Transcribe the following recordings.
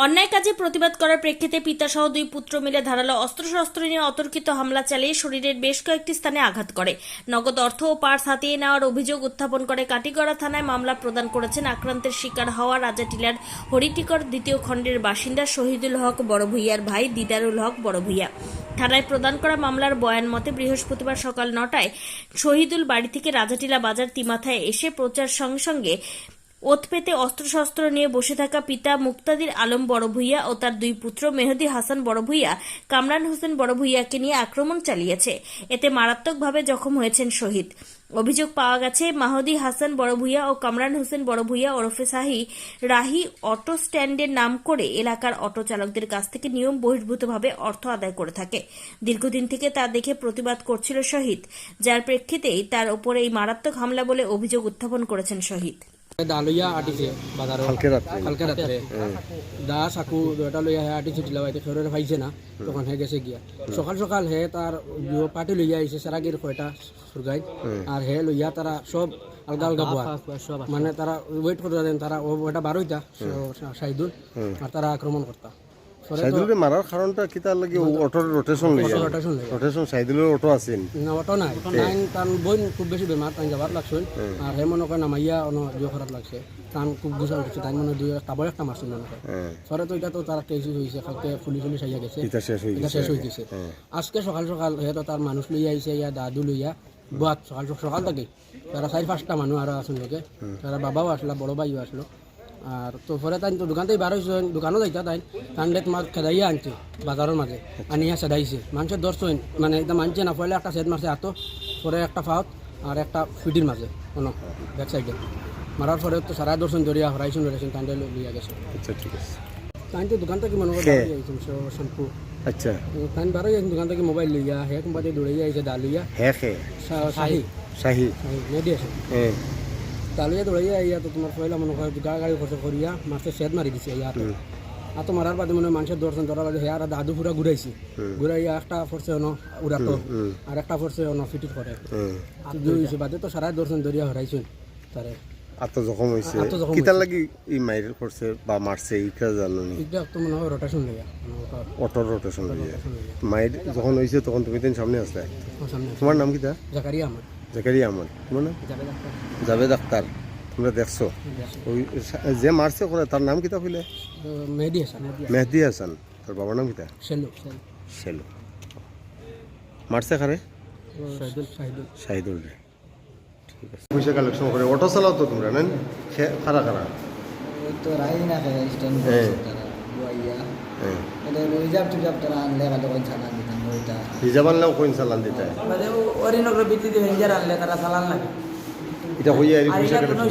অন্যায় কাজে প্রতিবাদ করার প্রেক্ষিতে পিতাসহ দুই পুত্র মিলে ধারালো অস্ত্রশস্ত্র নিয়ে অতর্কিত হামলা চালিয়ে শরীরের বেশ কয়েকটি স্থানে আঘাত করে। নগদ অর্থ ও পার্স হাতিয়ে নেওয়ার অভিযোগ উত্থাপন করে কাটিগড়া থানায় মামলা প্রদান করেছেন আক্রান্তের শিকার হওয়া রাজাটিলার হরিটিকর দ্বিতীয় খণ্ডের বাসিন্দা শহীদুল হক বড় ভূঁইয়ার ভাই দিদারুল হক বড় ভূঁইয়া থানায় প্রদান করা মামলার বয়ান মতে বৃহস্পতিবার সকাল নটায় শহীদুল বাড়ি থেকে রাজাটিলা বাজার তিমাথায় এসে প্রচার সঙ্গে সঙ্গে ওত পেতে অস্ত্রশস্ত্র নিয়ে বসে থাকা পিতা মুক্তাদির আলম বড় ভূঁইয়া ও তার দুই পুত্র মেহদি হাসান বড় ভূঁইয়া কামরান হোসেন বড় ভূঁইয়াকে নিয়ে আক্রমণ চালিয়েছে। এতে মারাত্মকভাবে জখম হয়েছেন শহীদ। অভিযোগ পাওয়া গেছে, মাহদি হাসান বড় ভূঁইয়া ও কামরান হোসেন বড় ভূঁইয়া ওরফে সাহি রাহি অটো স্ট্যান্ডের নাম করে এলাকার অটো চালকদের কাছ থেকে নিয়ম বহির্ভূতভাবে অর্থ আদায় করে থাকে। দীর্ঘদিন থেকে তা দেখে প্রতিবাদ করছিল শহীদ। যার প্রেক্ষিতেই তার ওপরে এই মারাত্মক হামলা বলে অভিযোগ উত্থাপন করেছেন শহীদ। দালইয়া আটিছে বাজারত কালকে রাত্রে কালকে রাত্রে দা চাকু দুটা লইয়া হে আটিছে দিলা বাইতে ফেররে পাইছে না তখন হে গেছে গিয়া। সকাল সকাল হে তার পার্টি লইয়া আইছে সারাগির কয়টা সুরগাই আর হে লইয়া তারা সব আলগা আলগা বুয়া মানে তারা ওয়েট করতে দেন তারা ও। ওটা বারোইটা সাইদুল আর তারা আক্রমণ করতা সাইদুলের মারার কারণটা কি? তার লাগে অটোর রোটেশন লইয়া rotation লইয়া। রোটেশন সাইদুলের অটো আছেন না অটো নাই। তাই তার বোন খুব বেশি বেমার তাই যাবার লাগছে। আর হে মনে করে নামাইয়া অন জিও খারাপ লাগছে। তান খুব গুছা উঠছে তাই মনে দুই তাবর একটা মারছিল মনে করে হ্যাঁ। পরে তো এটা তো তার কেস হয়েছে কালকে পুলিশ পুলিশ আইয়া গেছে। এটা শেষ হয়ে এটা গেছে। শেষ হয়ে গেছে। আজকে সকাল সকাল হয়তো তার মানুষ লইয়া আইছে ইয়া দাদু লইয়া। বুয়াত সকাল সকাল থেকে। তারা চারি পাঁচটা মানুষ আরও আসুন লোকে। তারা বাবাও আসলো বড় ভাইও আসলো। আর তো পরে তাই তো দোকান থেকে বার হয়েছে দোকানও যাইতা তাই তান্ডে তোমার খেদাইয়া আনছে বাজারের মাঝে আনিয়া সেদাইছে। মানুষের দর্শন মানে একদম আনছে না পয়লা একটা সেদ মারছে হাতো পরে একটা ফাউত আর একটা ফিটির মাঝে কোনো ব্যাক সাইডে মারার পরে তো সারা দর্শন ধরিয়া হরাইছুন ধরেছেন তান্ডে লইয়া গেছে। আচ্ছা ঠিক আছে। তাই তো দোকান থেকে মনে? করে শ্যাম্পু। আচ্ছা। তাই বারো দোকান থেকে মোবাইল লইয়া হে কোম্পানি দৌড়ে যাইছে দা লইয়া। হে খে শাহি। শাহি। মেডি আছে হ্যাঁ তালুয়া দৌড়ে ইয়া তো তোমার পয়লা মনে হয় গা গাড়ি খরচ করিয়া মাছটা সেদ মারি দিছে ইয়া তো আর তো মারার বাদে মনে হয় মানুষের দর্শন ধরার বাদে হেয়ার দাদু পুরা ঘুরাইছি। ঘুরাইয়া একটা ফরছে অন উড়াতো আর একটা ফরছে অন ফিটিট করে। আর দুই বাদে তো সারা দর্শন ধরিয়া হরাইছুন তারে। হয়েছে কিতার লাগি ই মাইর করছে বা মারছে এইটা জানো নি? এটা তো মনে হয় রোটেশন রোটেশন মাইর যখন তখন তুমি দিন সামনে আসলে ওর তোমার নাম কিতা? জাকারিয়া আমার। জাকারিয়া আহমদ। তোমার নাম জাভেদ আক্তার তোমরা দেখছ? ওই যে মারছে ওখানে তার নাম কিতা হইলে মেহেদি হাসান। মেহদি হাসান। তোর বাবার নাম কিতা সেলু সেল। শেলু মারছে খারে শাহিদুল রে ঠিক আছে। পয়সা কালেকশন করে অটো চালাও তো তোমরা নেন? খারা খারা তো রাই না খায় স্ট্যান্ড হ্যাঁ। তারা বুয়াইয়া হ্যাঁ এটা রিজার্ভ টিজার্ভ তারা আনলে ভালো করে চালান দিতাম ওইটা। হিজাব আনলেও কইন চালান দিতে মানে অরিনগর ভিত্তিতে ভেঞ্জার আনলে তারা চালান লাগে। এটা হইয়া আর এটা কোনো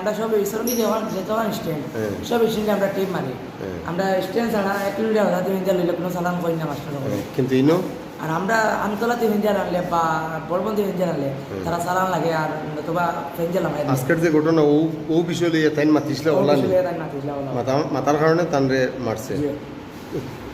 আমরা সব ইসরঙ্গি যখন যতক্ষণ স্ট্যান্ড হ্যাঁ। সব স্ট্যান্ডে আমরা টিপ মারি। হ্যাঁ। আমরা স্ট্যান্ড ছাড়া এক কিলোমিটার হঠাৎ ভেঞ্জার লইলে কোনো চালান করি না মাস্টার কিন্তু ইনো? আর আমরা আমতলাতে ভেঞ্জার আনলে বা বড়বন্দি ভেঞ্জার আনলে তারা চালান লাগে আর নতুবা ভেঞ্জার আজকের যে ঘটনা ও ও বিষয় লইয়া তাইন মাতিছিল ওলা মাতা মাতার কারণে তানরে মারছে। Thank you.